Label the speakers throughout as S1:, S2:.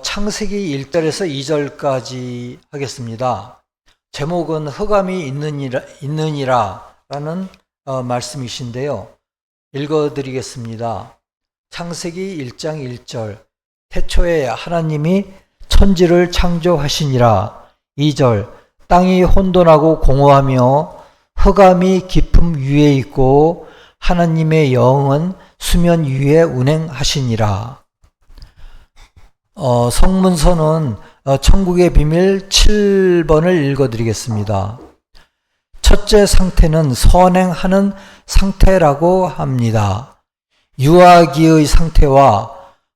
S1: 창세기 1절에서 2절까지 하겠습니다. 제목은 흑암이 있느니라, 있느니라 라는 어, 말씀이신데요. 읽어드리겠습니다. 창세기 1장 1절 태초에 하나님이 천지를 창조하시니라 2절 땅이 혼돈하고 공허하며 흑암이 깊음 위에 있고 하나님의 영은 수면 위에 운행하시니라 어, 성문서는 어, 천국의 비밀 7번을 읽어드리겠습니다. 첫째 상태는 선행하는 상태라고 합니다. 유아기의 상태와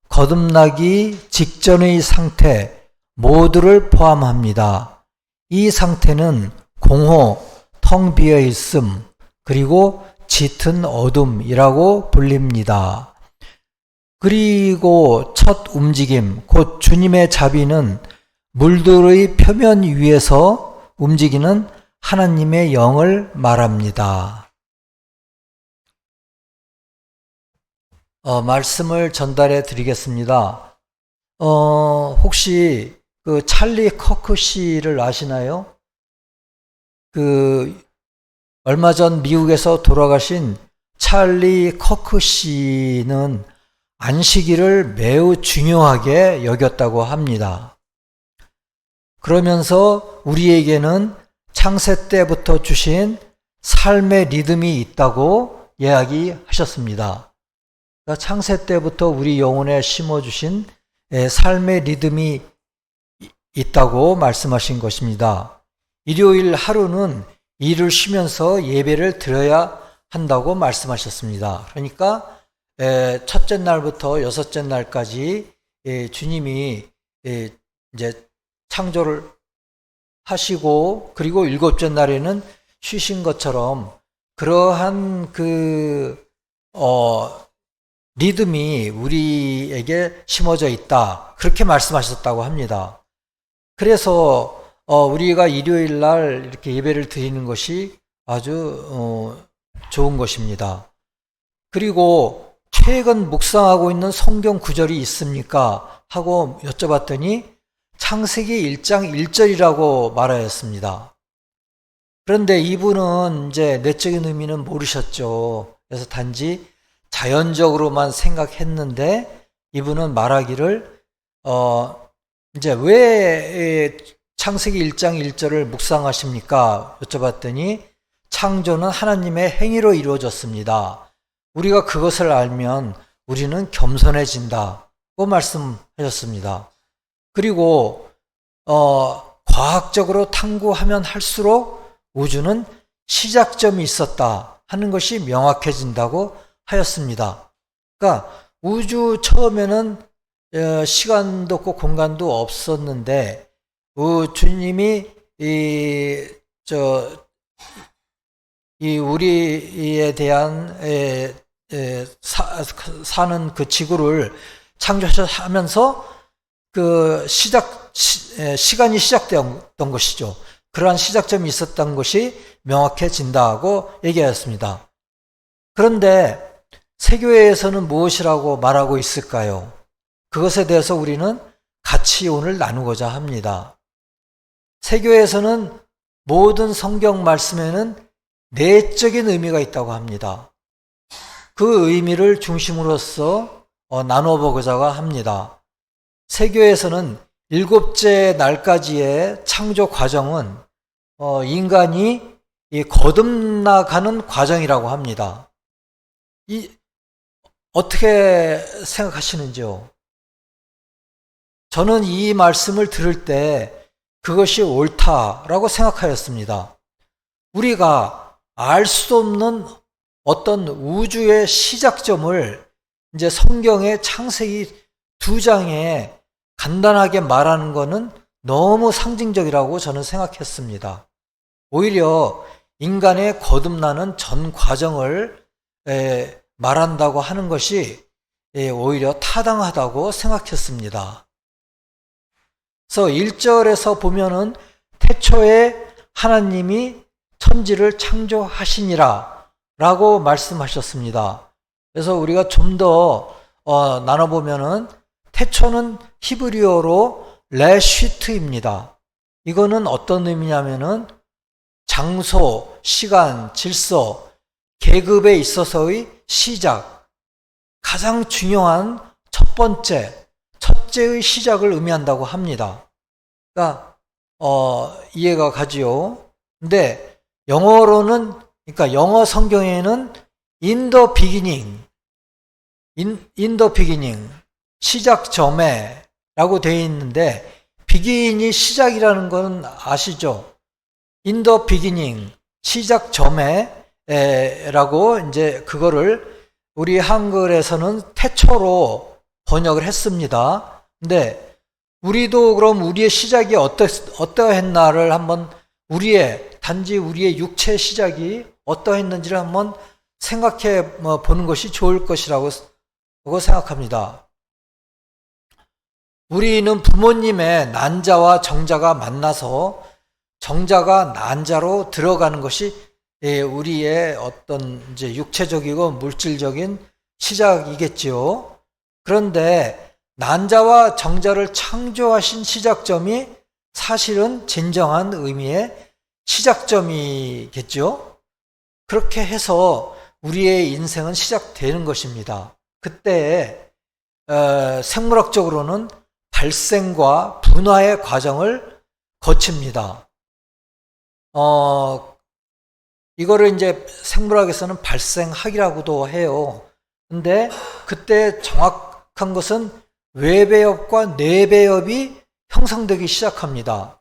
S1: 거듭나기 직전의 상태 모두를 포함합니다. 이 상태는 공허, 텅 비어 있음, 그리고 짙은 어둠이라고 불립니다. 그리고 첫 움직임, 곧 주님의 자비는 물들의 표면 위에서 움직이는 하나님의 영을 말합니다. 어, 말씀을 전달해 드리겠습니다. 어, 혹시 그 찰리 커크 씨를 아시나요? 그 얼마 전 미국에서 돌아가신 찰리 커크 씨는 안식일을 매우 중요하게 여겼다고 합니다. 그러면서 우리에게는 창세 때부터 주신 삶의 리듬이 있다고 이야기하셨습니다. 그러니까 창세 때부터 우리 영혼에 심어주신 삶의 리듬이 있다고 말씀하신 것입니다. 일요일 하루는 일을 쉬면서 예배를 드려야 한다고 말씀하셨습니다. 그러니까 첫째 날부터 여섯째 날까지 주님이 이제 창조를 하시고 그리고 일곱째 날에는 쉬신 것처럼 그러한 그 어, 리듬이 우리에게 심어져 있다 그렇게 말씀하셨다고 합니다. 그래서 어, 우리가 일요일 날 이렇게 예배를 드리는 것이 아주 어, 좋은 것입니다. 그리고 최근 묵상하고 있는 성경 구절이 있습니까? 하고 여쭤봤더니 창세기 1장 1절이라고 말하였습니다. 그런데 이분은 이제 내적인 의미는 모르셨죠. 그래서 단지 자연적으로만 생각했는데 이분은 말하기를 어 이제 왜 창세기 1장 1절을 묵상하십니까? 여쭤봤더니 창조는 하나님의 행위로 이루어졌습니다. 우리가 그것을 알면 우리는 겸손해진다고 말씀하셨습니다. 그리고 어, 과학적으로 탐구하면 할수록 우주는 시작점이 있었다 하는 것이 명확해진다고 하였습니다. 그러니까 우주 처음에는 어, 시간도 없고 공간도 없었는데 주님이 이, 저, 이 우리에 대한 사, 사는 그 지구를 창조하면서 그 시작 시, 간이 시작되었던 것이죠. 그러한 시작점이 있었던 것이 명확해진다고 얘기하였습니다. 그런데 세교회에서는 무엇이라고 말하고 있을까요? 그것에 대해서 우리는 같이 오늘 나누고자 합니다. 세교회에서는 모든 성경 말씀에는 내적인 의미가 있다고 합니다. 그 의미를 중심으로서 어, 나눠보고자 합니다. 세교에서는 일곱째 날까지의 창조 과정은 어, 인간이 거듭나가는 과정이라고 합니다. 이 어떻게 생각하시는지요? 저는 이 말씀을 들을 때 그것이 옳다라고 생각하였습니다. 우리가 알 수 없는 어떤 우주의 시작점을 이제 성경의 창세기 두 장에 간단하게 말하는 것은 너무 상징적이라고 저는 생각했습니다. 오히려 인간의 거듭나는 전 과정을 말한다고 하는 것이 오히려 타당하다고 생각했습니다. 그래서 1절에서 보면은 태초에 하나님이 천지를 창조하시니라 라고 말씀하셨습니다. 그래서 우리가 좀더 어, 나눠보면은 태초는 히브리어로 레쉬트입니다. 이거는 어떤 의미냐면은 장소, 시간, 질서, 계급에 있어서의 시작, 가장 중요한 첫 번째, 첫째의 시작을 의미한다고 합니다. 그러니까 어, 이해가 가지요. 근데 영어로는 그러니까 영어 성경에는 in the beginning, in, in the beginning, 시작점에 라고 되어 있는데 begin이 시작이라는 건 아시죠? in the beginning, 시작점에라고 이제 그거를 우리 한글에서는 태초로 번역을 했습니다. 근데 우리도 그럼 우리의 시작이 어떠, 어떠했나를 한번 우리의, 단지 우리의 육체 시작이 어떠했는지를 한번 생각해 뭐 보는 것이 좋을 것이라고 생각합니다. 우리는 부모님의 난자와 정자가 만나서 정자가 난자로 들어가는 것이 예, 우리의 어떤 이제 육체적이고 물질적인 시작이겠지요. 그런데 난자와 정자를 창조하신 시작점이 사실은 진정한 의미의 시작점이겠죠. 그렇게 해서 우리의 인생은 시작되는 것입니다. 그때 어, 생물학적으로는 발생과 분화의 과정을 거칩니다. 어, 이거를 이제 생물학에서는 발생학이라고도 해요. 근데 그때 정확한 것은 외배엽과 내배엽이 형성되기 시작합니다.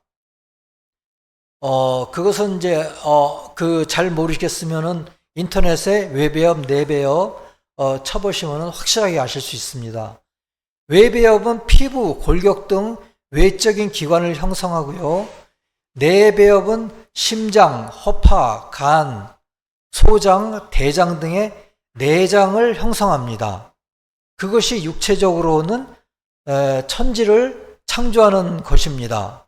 S1: 어, 그것은 이제, 어, 그 잘 모르겠으면은 인터넷에 외배엽, 내배엽, 어, 쳐보시면 확실하게 아실 수 있습니다. 외배엽은 피부, 골격 등 외적인 기관을 형성하고요. 내배엽은 심장, 허파, 간, 소장, 대장 등의 내장을 형성합니다. 그것이 육체적으로는 천지를 창조하는 것입니다.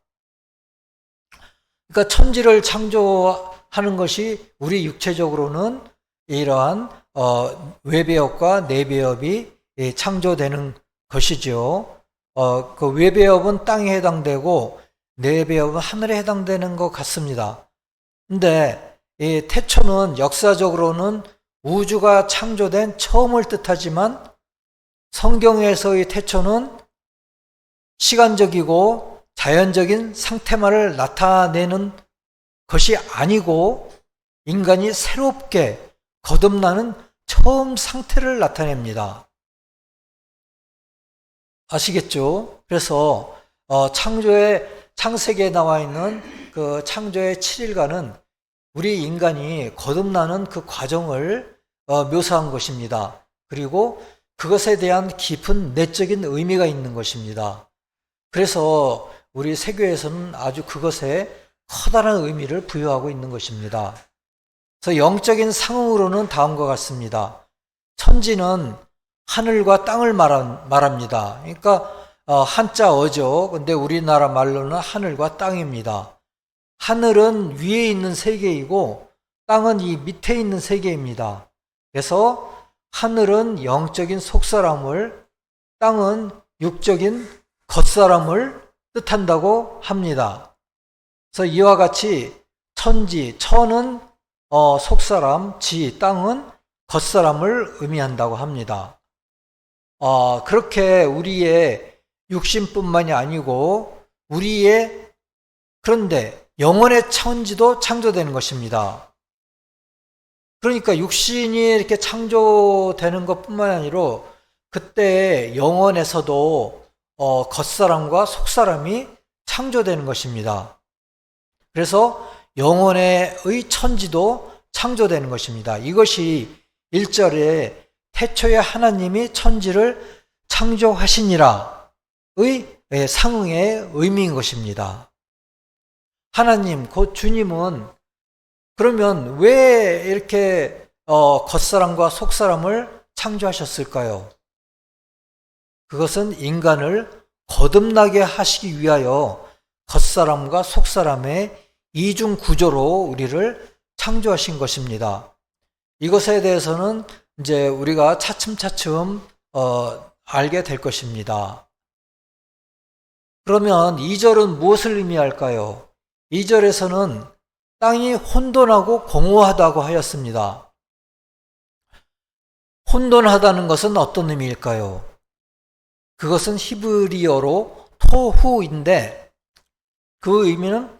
S1: 그러니까 천지를 창조하는 것이 우리 육체적으로는 이러한 어, 외배엽과 내배엽이 창조되는 것이죠. 어, 그 외배엽은 땅에 해당되고 내배엽은 하늘에 해당되는 것 같습니다. 근데 이 태초는 역사적으로는 우주가 창조된 처음을 뜻하지만 성경에서의 태초는 시간적이고 자연적인 상태만을 나타내는 것이 아니고 인간이 새롭게 거듭나는 처음 상태를 나타냅니다. 아시겠죠? 그래서 어, 창조의 창세기에 나와 있는 그 창조의 7일간은 우리 인간이 거듭나는 그 과정을 어, 묘사한 것입니다. 그리고 그것에 대한 깊은 내적인 의미가 있는 것입니다. 그래서 우리 세교에서는 아주 그것에 커다란 의미를 부여하고 있는 것입니다. 그래서 영적인 상응으로는 다음과 같습니다. 천지는 하늘과 땅을 말합니다. 그러니까 어, 한자 어죠. 근데 우리나라 말로는 하늘과 땅입니다. 하늘은 위에 있는 세계이고 땅은 이 밑에 있는 세계입니다. 그래서 하늘은 영적인 속사람을 땅은 육적인 겉사람을 뜻한다고 합니다. 그래서 이와 같이 천지, 천은 어, 속사람, 지, 땅은 겉사람을 의미한다고 합니다. 어, 그렇게 우리의 육신뿐만이 아니고 우리의 그런데 영혼의 천지도 창조되는 것입니다. 그러니까 육신이 이렇게 창조되는 것뿐만 아니라 그때 영혼에서도 어, 겉사람과 속사람이 창조되는 것입니다. 그래서 영혼의 천지도 창조되는 것입니다. 이것이 1절에 태초에 하나님이 천지를 창조하시니라 의 예, 상응의 의미인 것입니다. 하나님, 곧 주님은 그러면 왜 이렇게 어, 겉사람과 속사람을 창조하셨을까요? 그것은 인간을 거듭나게 하시기 위하여 겉사람과 속사람의 이중 구조로 우리를 창조하신 것입니다. 이것에 대해서는 이제 우리가 차츰차츰 어, 알게 될 것입니다. 그러면 2절은 무엇을 의미할까요? 2절에서는 땅이 혼돈하고 공허하다고 하였습니다. 혼돈하다는 것은 어떤 의미일까요? 그것은 히브리어로 토후인데 그 의미는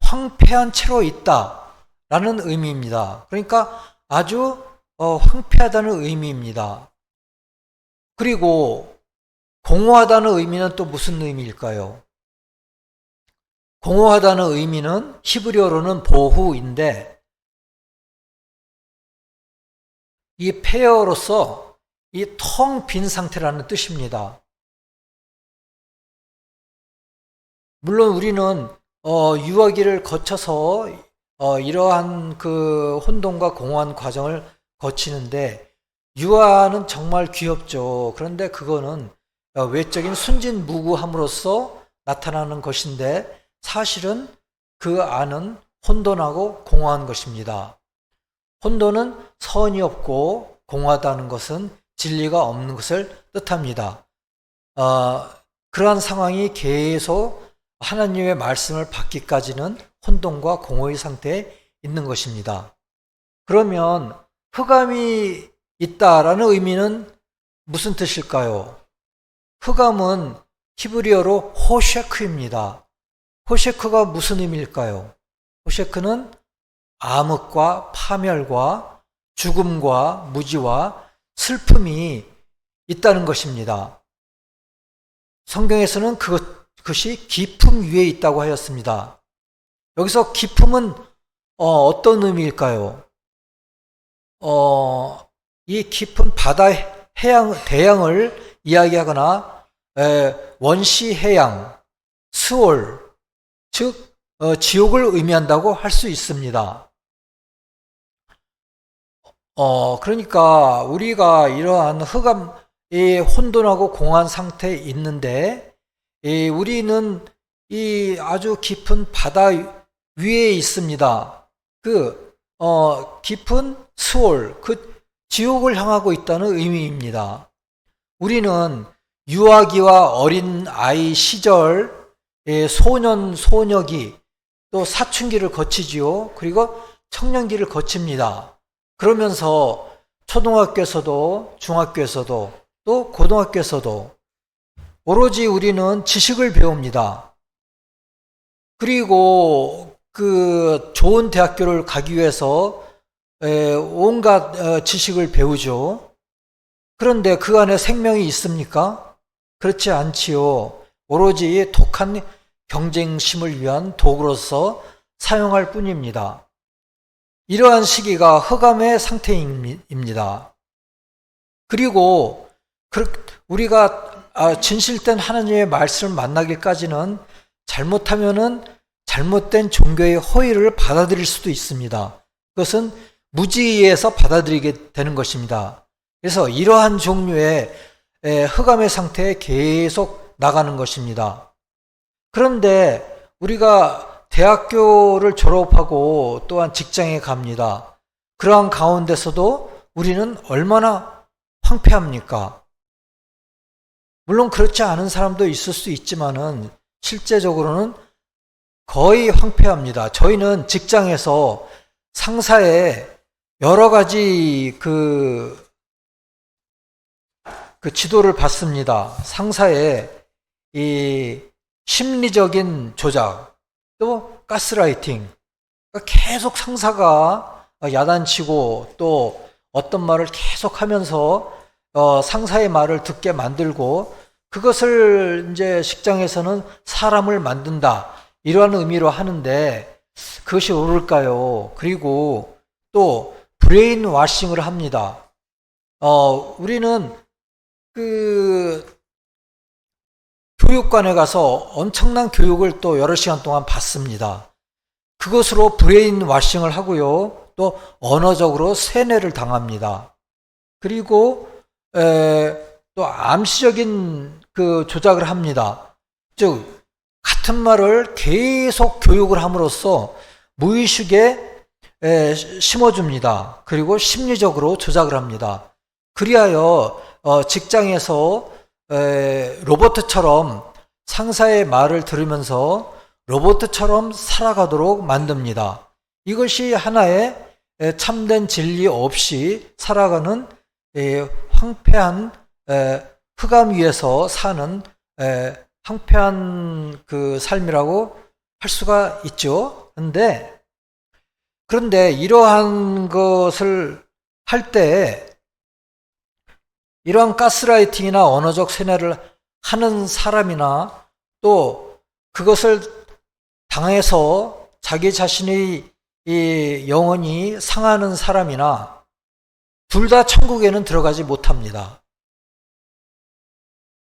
S1: 황폐한 채로 있다 라는 의미입니다. 그러니까 아주 어, 황폐하다는 의미입니다. 그리고 공허하다는 의미는 또 무슨 의미일까요? 공허하다는 의미는 히브리어로는 보후인데 이 폐허로서 이 텅 빈 상태라는 뜻입니다. 물론 우리는 어, 유아기를 거쳐서 어, 이러한 그 혼돈과 공허한 과정을 거치는데 유아는 정말 귀엽죠. 그런데 그거는 어, 외적인 순진무구함으로써 나타나는 것인데 사실은 그 안은 혼돈하고 공허한 것입니다. 혼돈은 선이 없고 공허하다는 것은 진리가 없는 것을 뜻합니다. 어, 그러한 상황이 계속 하나님의 말씀을 받기까지는 혼돈과 공허의 상태에 있는 것입니다. 그러면 흑암이 있다라는 의미는 무슨 뜻일까요? 흑암은 히브리어로 호셰크입니다. 호셰크가 무슨 의미일까요? 호셰크는 암흑과 파멸과 죽음과 무지와 슬픔이 있다는 것입니다. 성경에서는 그것, 그것이 기품 위에 있다고 하였습니다. 여기서 기품은 어, 떤 의미일까요? 어, 이 깊은 바다 해양, 대양을 이야기하거나 에, 원시 해양, 스월, 즉 어, 지옥을 의미한다고 할 수 있습니다. 어, 그러니까 우리가 이러한 흑암이 혼돈하고 공한 상태에 있는데 이 우리는 이 아주 깊은 바다 위에 있습니다. 그 어, 깊은 수월, 그 지옥을 향하고 있다는 의미입니다. 우리는 유아기와 어린 아이 시절, 소년, 소녀기, 또 사춘기를 거치지요. 그리고 청년기를 거칩니다. 그러면서 초등학교에서도 중학교에서도 또 고등학교에서도 오로지 우리는 지식을 배웁니다. 그리고 그 좋은 대학교를 가기 위해서 온갖 어, 지식을 배우죠. 그런데 그 안에 생명이 있습니까? 그렇지 않지요. 오로지 독한 경쟁심을 위한 도구로서 사용할 뿐입니다. 이러한 시기가 흑암의 상태입니다. 그리고 우리가 아, 진실된 하나님의 말씀을 만나기까지는 잘못하면은 잘못된 종교의 허위를 받아들일 수도 있습니다. 그것은 무지에서 받아들이게 되는 것입니다. 그래서 이러한 종류의 흑암의 상태에 계속 나가는 것입니다. 그런데 우리가 대학교를 졸업하고 또한 직장에 갑니다. 그러한 가운데서도 우리는 얼마나 황폐합니까? 물론 그렇지 않은 사람도 있을 수 있지만은 실제적으로는 거의 황폐합니다. 저희는 직장에서 상사의 여러 가지 그, 그 지도를 받습니다. 상사의 이 심리적인 조작, 또 가스라이팅. 그러니까 계속 상사가 야단치고 또 어떤 말을 계속 하면서 어, 상사의 말을 듣게 만들고 그것을 이제 직장에서는 사람을 만든다. 이러한 의미로 하는데 그것이 옳을까요? 그리고 또 브레인 와싱을 합니다. 어, 우리는 그 교육관에 가서 엄청난 교육을 또 여러 시간 동안 받습니다. 그것으로 브레인 와싱을 하고요. 또 언어적으로 세뇌를 당합니다. 그리고 에, 또 암시적인 그 조작을 합니다. 즉 같은 말을 계속 교육을 함으로써 무의식에 에, 심어줍니다. 그리고 심리적으로 조작을 합니다. 그리하여 어, 직장에서 에, 로버트처럼 상사의 말을 들으면서 로봇처럼 살아가도록 만듭니다. 이것이 하나의 에, 참된 진리 없이 살아가는 에, 황폐한 에, 흑암 위에서 사는 에, 황폐한 그 삶이라고 할 수가 있죠. 근데 그런데 이러한 것을 할 때 이러한 가스라이팅이나 언어적 세뇌를 하는 사람이나 또 그것을 당해서 자기 자신의 이 영혼이 상하는 사람이나 둘 다 천국에는 들어가지 못합니다.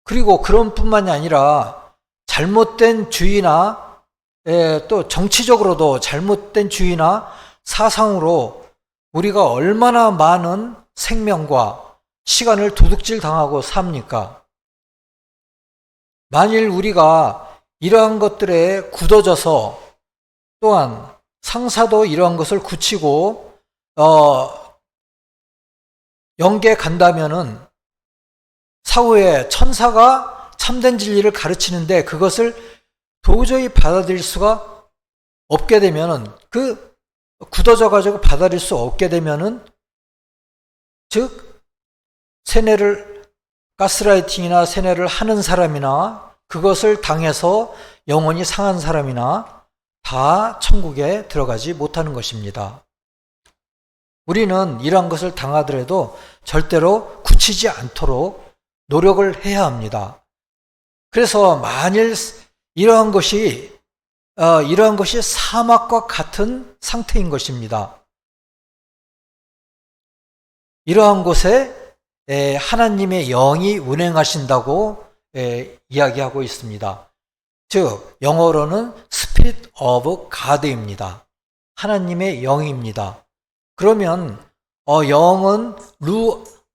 S1: 그리고 그런 뿐만이 아니라 잘못된 주의나 예, 또 정치적으로도 잘못된 주의나 사상으로 우리가 얼마나 많은 생명과 시간을 도둑질 당하고 삽니까? 만일 우리가 이러한 것들에 굳어져서 또한 상사도 이러한 것을 굳히고 어 영계 간다면은 사후에 천사가 참된 진리를 가르치는데 그것을 도저히 받아들일 수가 없게 되면은 그 굳어져 가지고 받아들일 수 없게 되면은 즉 세뇌를 가스라이팅이나 세뇌를 하는 사람이나 그것을 당해서 영혼이 상한 사람이나 다 천국에 들어가지 못하는 것입니다. 우리는 이러한 것을 당하더라도 절대로 굳히지 않도록 노력을 해야 합니다. 그래서 만일 이러한 것이 어, 이러한 것이 사막과 같은 상태인 것입니다. 이러한 곳에 에, 하나님의 영이 운행하신다고 에, 이야기하고 있습니다. 즉 영어로는 Spirit of God입니다. 하나님의 영입니다. 그러면 어, 영은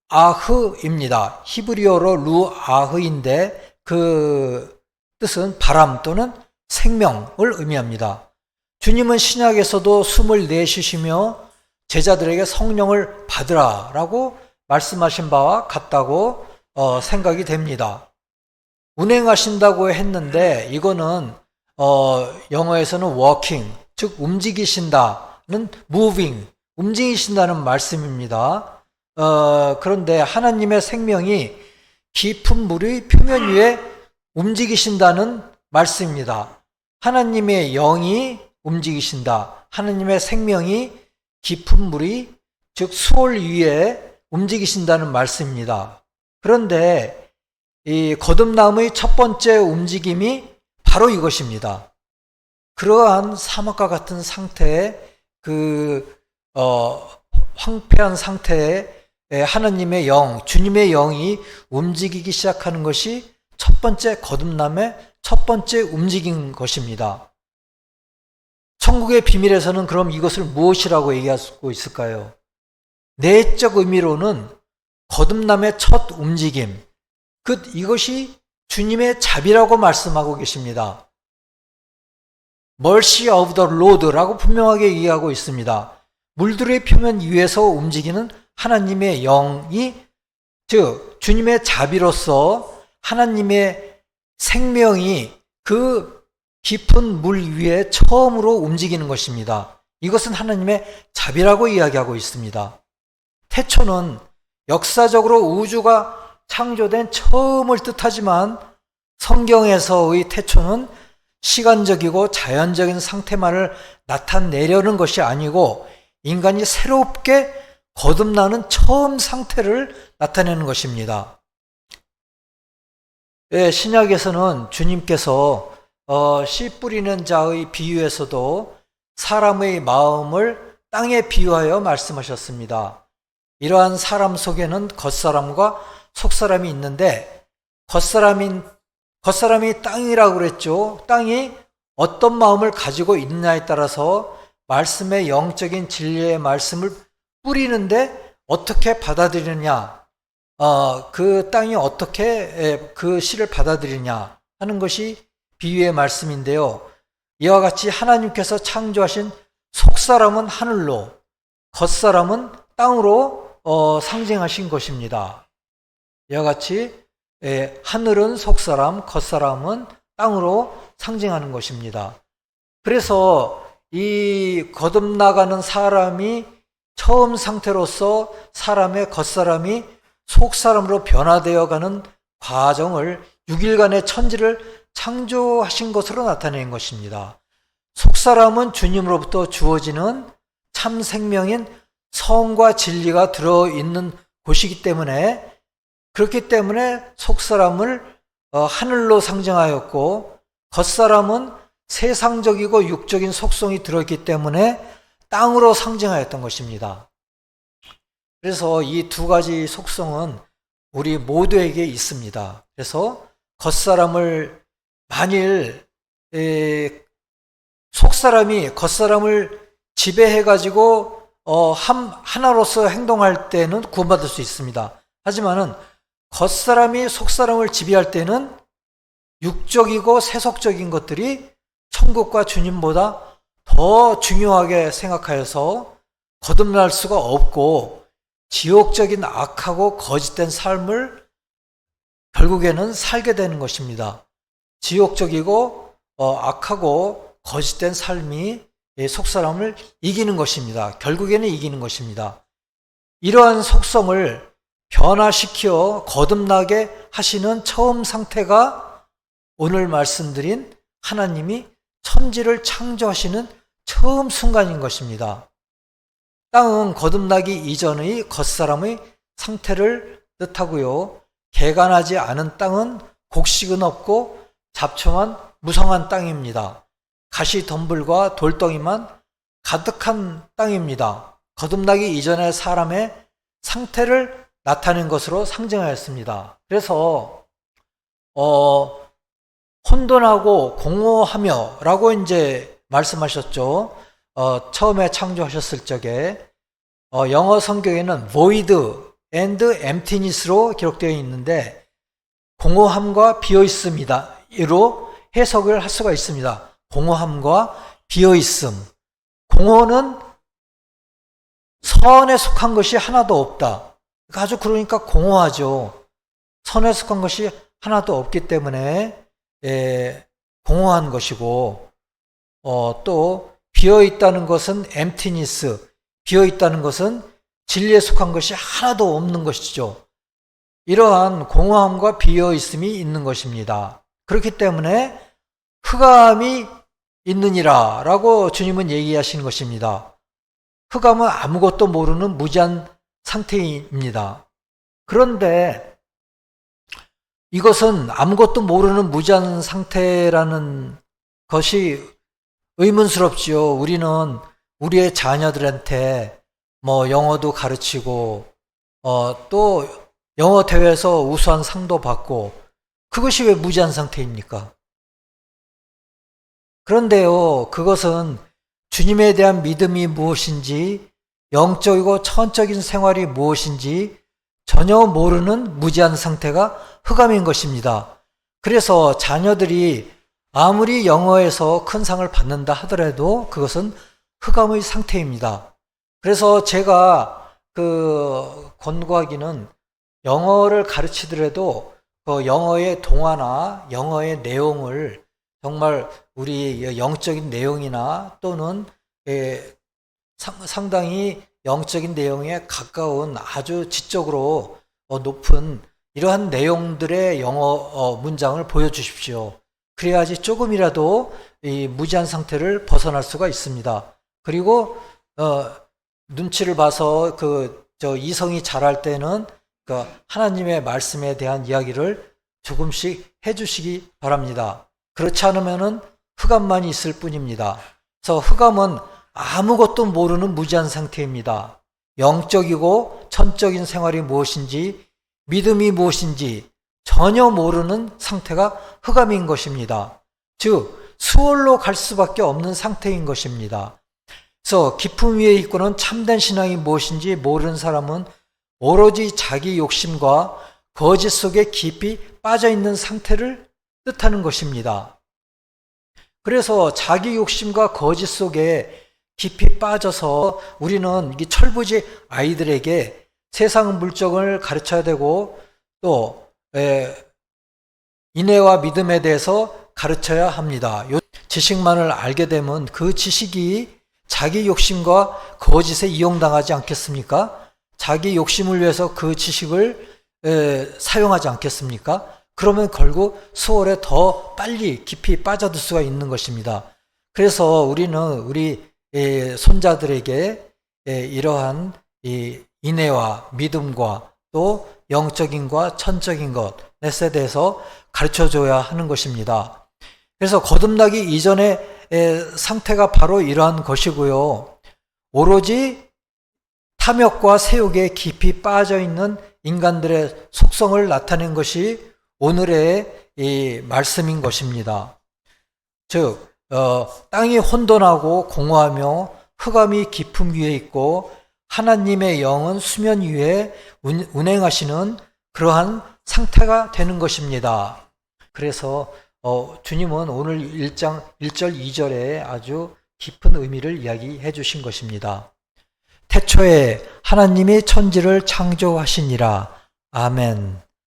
S1: 루아흐입니다. 히브리어로 루아흐인데 그 뜻은 바람 또는 생명을 의미합니다. 주님은 신약에서도 숨을 내쉬시며 제자들에게 성령을 받으라라고 말씀하신 바와 같다고 어, 생각이 됩니다. 운행하신다고 했는데 이거는 어, 영어에서는 walking, 즉 움직이신다는 moving, 움직이신다는 말씀입니다. 어, 그런데 하나님의 생명이 깊은 물의 표면 위에 움직이신다는 말씀입니다. 하나님의 영이 움직이신다. 하나님의 생명이 깊은 물이 즉 수월 위에 움직이신다는 말씀입니다. 그런데 이 거듭남의 첫 번째 움직임이 바로 이것입니다. 그러한 사막과 같은 상태의 그 어, 황폐한 상태에 하나님의 영, 주님의 영이 움직이기 시작하는 것이 첫 번째 거듭남의 첫 번째 움직인 것입니다. 천국의 비밀에서는 그럼 이것을 무엇이라고 얘기하고 있을까요? 내적 의미로는 거듭남의 첫 움직임, 그 이것이 주님의 자비라고 말씀하고 계십니다. mercy of the Lord라고 분명하게 얘기하고 있습니다. 물들의 표면 위에서 움직이는 하나님의 영이 즉 주님의 자비로서 하나님의 생명이 그 깊은 물 위에 처음으로 움직이는 것입니다. 이것은 하나님의 자비라고 이야기하고 있습니다. 태초는 역사적으로 우주가 창조된 처음을 뜻하지만 성경에서의 태초는 시간적이고 자연적인 상태만을 나타내려는 것이 아니고 인간이 새롭게 거듭나는 처음 상태를 나타내는 것입니다. 예, 신약에서는 주님께서 어, 씨 뿌리는 자의 비유에서도 사람의 마음을 땅에 비유하여 말씀하셨습니다. 이러한 사람 속에는 겉사람과 속사람이 있는데 겉사람인 겉사람이 땅이라고 그랬죠. 땅이 어떤 마음을 가지고 있느냐에 따라서 말씀의 영적인 진리의 말씀을 뿌리는데 어떻게 받아들이느냐, 어, 그 땅이 어떻게 그 씨를 받아들이냐 하는 것이 비유의 말씀인데요. 이와 같이 하나님께서 창조하신 속사람은 하늘로, 겉사람은 땅으로 어, 상징하신 것입니다. 이와 같이 예, 하늘은 속사람, 겉사람은 땅으로 상징하는 것입니다. 그래서 이 거듭나가는 사람이 처음 상태로서 사람의 겉사람이 속사람으로 변화되어 가는 과정을 6일간의 천지를 창조하신 것으로 나타낸 것입니다. 속사람은 주님으로부터 주어지는 참 생명인 성과 진리가 들어있는 곳이기 때문에 그렇기 때문에 속사람을 어, 하늘로 상징하였고 겉사람은 세상적이고 육적인 속성이 들어있기 때문에 땅으로 상징하였던 것입니다. 그래서 이 두 가지 속성은 우리 모두에게 있습니다. 그래서 겉사람을 만일 에, 속사람이 겉사람을 지배해 가지고 어, 한, 하나로서 행동할 때는 구원받을 수 있습니다. 하지만은 겉사람이 속사람을 지배할 때는 육적이고 세속적인 것들이 천국과 주님보다 더 중요하게 생각하여서 거듭날 수가 없고 지옥적인 악하고 거짓된 삶을 결국에는 살게 되는 것입니다. 지옥적이고 어, 악하고 거짓된 삶이 속사람을 이기는 것입니다. 결국에는 이기는 것입니다. 이러한 속성을 변화시켜 거듭나게 하시는 처음 상태가 오늘 말씀드린 하나님이 천지를 창조하시는 처음 순간인 것입니다. 땅은 거듭나기 이전의 겉사람의 상태를 뜻하고요. 개간하지 않은 땅은 곡식은 없고 잡초만 무성한 땅입니다. 가시 덤불과 돌덩이만 가득한 땅입니다. 거듭나기 이전의 사람의 상태를 나타낸 것으로 상징하였습니다. 그래서 어, 혼돈하고 공허하며 라고 이제 말씀하셨죠. 어, 처음에 창조하셨을 적에 어, 영어 성경에는 void and emptiness로 기록되어 있는데 공허함과 비어 있습니다. 이로 해석을 할 수가 있습니다. 공허함과 비어 있음. 공허는 선에 속한 것이 하나도 없다. 아주 그러니까 공허하죠. 선에 속한 것이 하나도 없기 때문에 예, 공허한 것이고 어, 또 비어 있다는 것은 emptiness, 비어 있다는 것은 진리에 속한 것이 하나도 없는 것이죠. 이러한 공허함과 비어 있음이 있는 것입니다. 그렇기 때문에 흑암이 있느니라 라고 주님은 얘기하시는 것입니다. 흑암은 아무것도 모르는 무지한 상태입니다. 그런데 이것은 아무것도 모르는 무지한 상태라는 것이 의문스럽지요. 우리는 우리의 자녀들한테 뭐 영어도 가르치고 어, 또 영어 대회에서 우수한 상도 받고 그것이 왜 무지한 상태입니까? 그런데요, 그것은 주님에 대한 믿음이 무엇인지 영적이고 천적인 생활이 무엇인지 전혀 모르는 무지한 상태가 흑암인 것입니다. 그래서 자녀들이 아무리 영어에서 큰 상을 받는다 하더라도 그것은 흑암의 상태입니다. 그래서 제가 그 권고하기는 영어를 가르치더라도 그 영어의 동화나 영어의 내용을 정말 우리 영적인 내용이나 또는 예, 상당히 영적인 내용에 가까운 아주 지적으로 어, 높은 이러한 내용들의 영어 어, 문장을 보여주십시오. 그래야지 조금이라도 이 무지한 상태를 벗어날 수가 있습니다. 그리고 어, 눈치를 봐서 그 저 이성이 자랄 때는 그 하나님의 말씀에 대한 이야기를 조금씩 해주시기 바랍니다. 그렇지 않으면은 흑암만 있을 뿐입니다. 그래서 흑암은 아무것도 모르는 무지한 상태입니다. 영적이고 천적인 생활이 무엇인지 믿음이 무엇인지 전혀 모르는 상태가 흑암인 것입니다. 즉, 수월로 갈 수밖에 없는 상태인 것입니다. 그래서 기품 위에 있고는 참된 신앙이 무엇인지 모르는 사람은 오로지 자기 욕심과 거짓 속에 깊이 빠져 있는 상태를 뜻하는 것입니다. 그래서 자기 욕심과 거짓 속에 깊이 빠져서 우리는 이 철부지 아이들에게 세상 물정을 가르쳐야 되고 또 인애와 믿음에 대해서 가르쳐야 합니다. 요 지식만을 알게 되면 그 지식이 자기 욕심과 거짓에 이용당하지 않겠습니까? 자기 욕심을 위해서 그 지식을 에, 사용하지 않겠습니까? 그러면 결국 수월에 더 빨리 깊이 빠져들 수가 있는 것입니다. 그래서 우리는 우리 에, 손자들에게 에, 이러한 이 인애와 믿음과 또 영적인과 천적인 것에 대해서 가르쳐 줘야 하는 것입니다. 그래서 거듭나기 이전의 에, 상태가 바로 이러한 것이고요. 오로지 탐욕과 세욕에 깊이 빠져 있는 인간들의 속성을 나타낸 것이 오늘의 이 말씀인 것입니다. 즉, 어, 땅이 혼돈하고 공허하며 흑암이 깊음 위에 있고 하나님의 영은 수면 위에 운- 운행하시는 그러한 상태가 되는 것입니다. 그래서 어, 주님은 오늘 1장 1절 2절에 아주 깊은 의미를 이야기해 주신 것입니다. 태초에 하나님이 천지를 창조하시니라. 아멘.